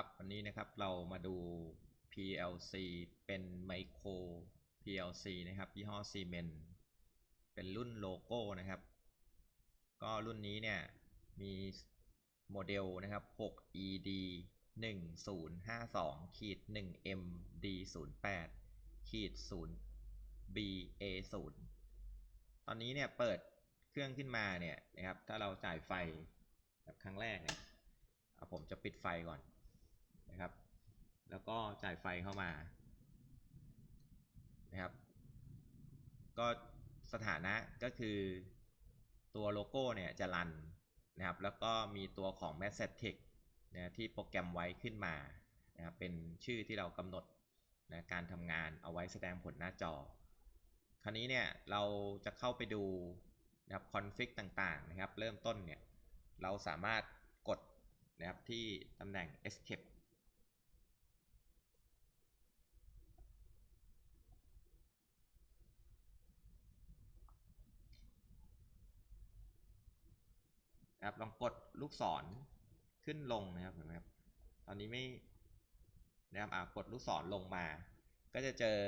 ครับวันนี้นะครับเรามาดู PLC เป็นไมโคร PLC นะครับยี่ห้อ Siemens เป็นรุ่นโลโก้นะครับ ก็รุ่นนี้เนี่ยมีโมเดลนะครับ 6ED 1052ขีด 1MD 08ขีด 0BA 0ตอนนี้เนี่ยเปิดเครื่องขึ้นมาเนี่ยนะครับถ้าเราจ่ายไฟแบบครั้งแรกเนี่ยเอาผมจะปิดไฟก่อน นะครับ แล้วก็จ่ายไฟเข้ามานะครับ ก็สถานะก็คือตัวโลโก้เนี่ยจะรันนะครับ แล้วก็มีตัวของ Message Text นะที่โปรแกรมไว้ขึ้นมานะครับเป็นชื่อที่เรากำหนดนะการทำงานเอาไว้แสดงผลหน้าจอ คราวนี้เนี่ยเราจะเข้าไปดูนะครับคอนฟิกต่างๆนะครับ เริ่มต้นเนี่ยเราสามารถกดนะครับที่ตำแหน่ง escape นะครับลองกดลูกศรขึ้นลงนะครับเห็นไหมครับตอนนี้ไม่นะครับอ่ากดลูกศรลงมา ก็จะเจอ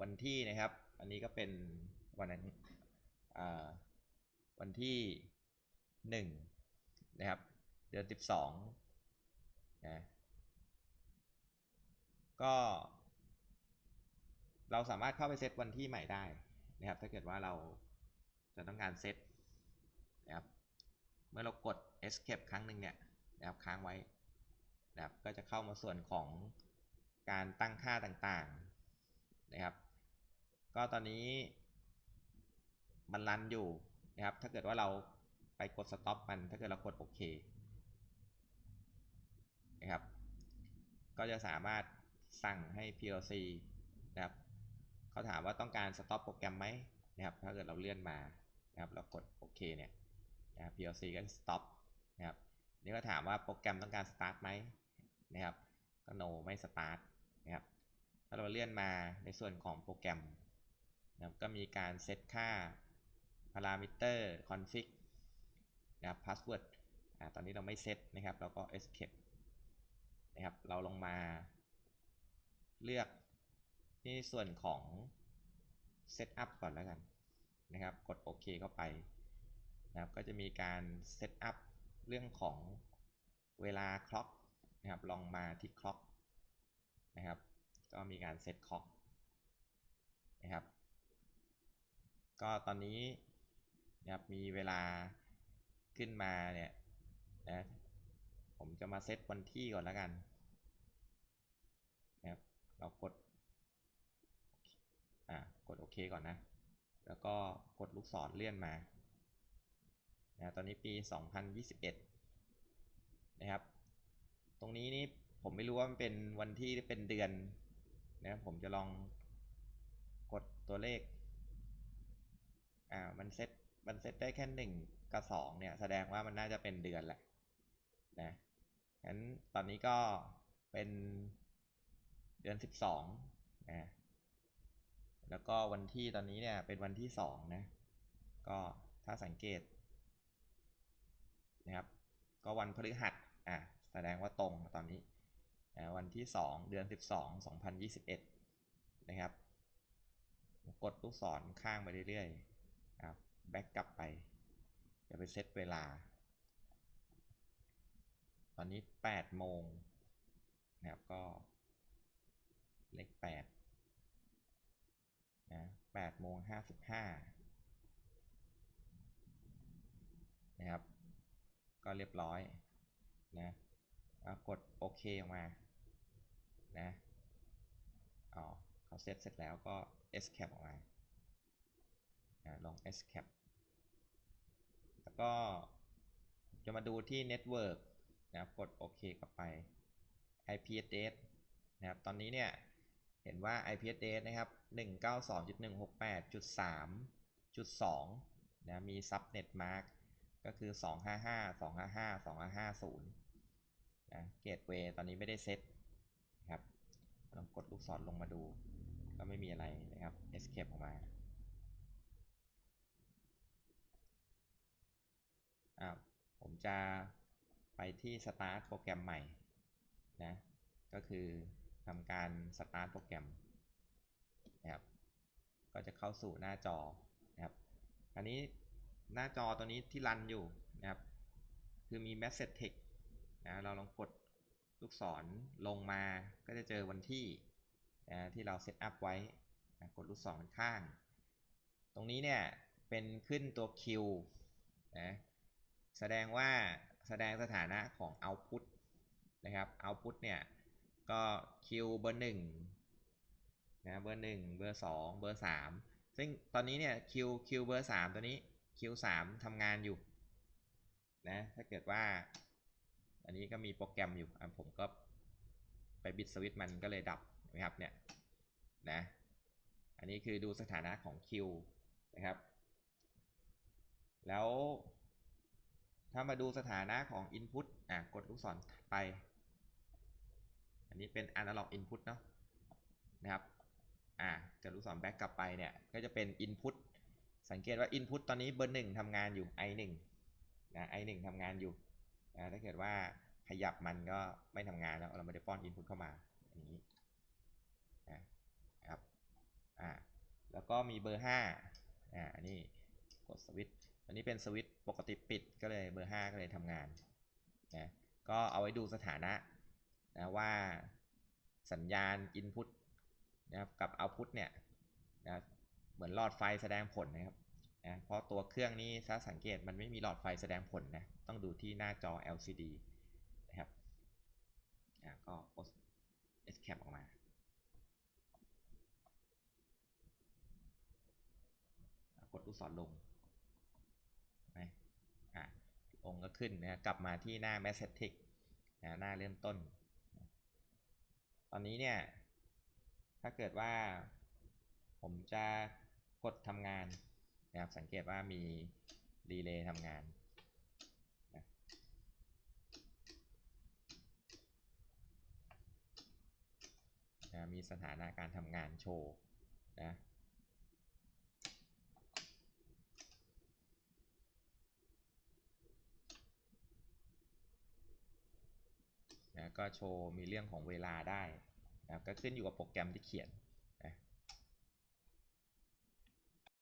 วันที่นะครับ อันนี้ก็เป็นวันนั้นวันที่หนึ่งนะครับ เดือนสิบสองนะก็เราสามารถเข้าไปเซตวันที่ใหม่ได้นะครับ ถ้าเกิดว่าเราจะต้องการเซตนะครับ มื่อเรากด escape ครั้งหนึ่งเนี่ยนะครับค้างไว้นะครับก็จะเข้ามาส่วนของการตั้งค่าต่างๆนะครับ ก็ตอนนี้มันรันอยู่นะครับ ถ้าเกิดว่าเราไปกด stop มัน ถ้าเกิดเรากดโอเคนะครับ ก็จะสามารถสั่งให้ PLC นะครับเขาถามว่าต้องการ stop โปรแกรมไหมนะครับ ถ้าเกิดเราเลื่อนมานะครับเรากดโอเคเนี่ย นะครับ PLC ก็ stop นะครับนี่ก็ถามว่าโปรแกรมต้องการ start ไหมนะครับก็ no ไม่ start นะครับถ้าเราเลื่อนมาในส่วนของโปรแกรมนะครับก็มีการเซตค่า parameter config นะครับ password อ่าตอนนี้เราไม่เซตนะครับเราก็ escape นะครับเราลงมาเลือกที่ส่วนของ setup ก่อนแล้วกันนะครับ กดโอเคเข้าไป นะครับก็จะมีการ setup เรื่องของเวลาคล็อกนะครับลองมาที่คล็อกนะครับก็มีการเซตคล็อกนะครับก็ตอนนี้นะครับมีเวลาขึ้นมาเนี่ยนะผมจะมาเซตวันที่ก่อนแล้วกันนะครับเรากดอ่ากดโอเคก่อนนะ แล้วก็กดลูกศรเลื่อนมา นะตอนนี้ปี 2021 นะครับ ตรงนี้นี่ผมไม่รู้ว่ามันเป็นวันที่เป็นเดือนนะผมจะลองกดตัวเลข อ่า มันเซต มันเซตได้แค่หนึ่งกับสองเนี่ย แสดงว่ามันน่าจะเป็นเดือนแหละ นะงั้นตอนนี้ก็เป็นเดือนสิบสองนะ แล้วก็วันที่ตอนนี้เนี่ยเป็นวันที่สองนะ ก็ถ้าสังเกต นะครับ ก็วันพฤหัสอะแสดงว่าตรงตอนนี้วันที่ 2 เดือน 12 2021 นะครับ กดลูกศรข้างไปเรื่อยๆครับแบ็กกลับไป จะไปเซตเวลา ตอนนี้ 8 โมงนะครับก็เลข8นะ8โมง 55 นะครับ ก็เรียบร้อยนะกดโอเคออกมานะอ๋อเขาเซตเสร็จแล้วก็ escape ออกมาลอง escape แล้วก็จะมาดูที่ network นะครับกดโอเคกลับไป IP address นะครับตอนนี้เนี่ยเห็นว่า IP address นะครับ 192.168.3.2นะมี subnet mark ก็คือ 255 255 250นะเกตเวย์ตอนนี้ไม่ได้เซตนะครับลองกดลูกศรลงมาดู ก็ไม่มีอะไรนะครับ escape ออกมาอ่าผมจะไปที่ start โปรแกรมใหม่นะ ก็คือทำการสตาร์ทโปรแกรมนะครับ ก็จะเข้าสู่หน้าจอนะครับ อันนี้ หน้าจอตัวนี้ที่รันอยู่นะครับ คือมี message text นะเราลองกดลูกศรลงมาก็จะเจอวันที่นะที่เราเซตอัพไว้นะกดลูกศรข้าง ตรงนี้เนี่ยเป็นขึ้นตัว Q นะแสดงว่าแสดงสถานะของ output นะครับ output เนี่ยก็ Q เบอร์หนึ่งนะเบอร์หนึ่งเบอร์สองเบอร์สามซึ่งตอนนี้เนี่ย Q Q เบอร์สามตัวนี้ Q สามทำงานอยู่นะถ้าเกิดว่า อันนี้ก็มีโปรแกรมอยู่อะผมก็ไปบิดสวิตช์มันก็เลยดับนะครับเนี่ยนะอันนี้คือดูสถานะของ Q นะครับ แล้วถ้ามาดูสถานะของ Input อะกดลูกศรไป อันนี้เป็น Analog Input เนาะนะครับอะจะลูกศรแบ็กกลับไปเนี่ยก็จะเป็น Input สังเกตว่า Input ตอนนี้เบอร์หนึ่งทำงานอยู่ i 1นะ i 1ทำงานอยู่นะถ้าเกิดว่าขยับมันก็ไม่ทำงานแล้ว เราไม่ได้ป้อน Input เข้ามาอย่างนี้นะครับอ่าแล้วก็มีเบอร์5อ่าอันนี้กดสวิตช์อันนี้เป็นสวิตช์ปกติปิดก็เลยเบอร์ 5 ก็เลยทำงานนะก็เอาไว้ดูสถานะนะว่าสัญญาณ Input นะครับกับ Output เนี่ยนะ เหมือนหลอดไฟแสดงผลนะครับนะเพราะตัวเครื่องนี้ถ้าสังเกตมันไม่มีหลอดไฟแสดงผลนะต้องดูที่หน้าจอ LCD นะครับอะก็ Escape ออกมา กดลูกศรลงนะอะองค์ก็ขึ้นนะกลับมาที่หน้า Message Text นะหน้าเริ่มต้น ตอนนี้เนี่ย ถ้าเกิดว่าผมจะ กดทำงานนะครับสังเกตว่ามีรีเลย์ทำงานนะนะมีสถานะการทำงานโชว์นะนะก็โชว์มีเรื่องของเวลาได้นะครับก็ขึ้นอยู่กับโปรแกรมที่เขียน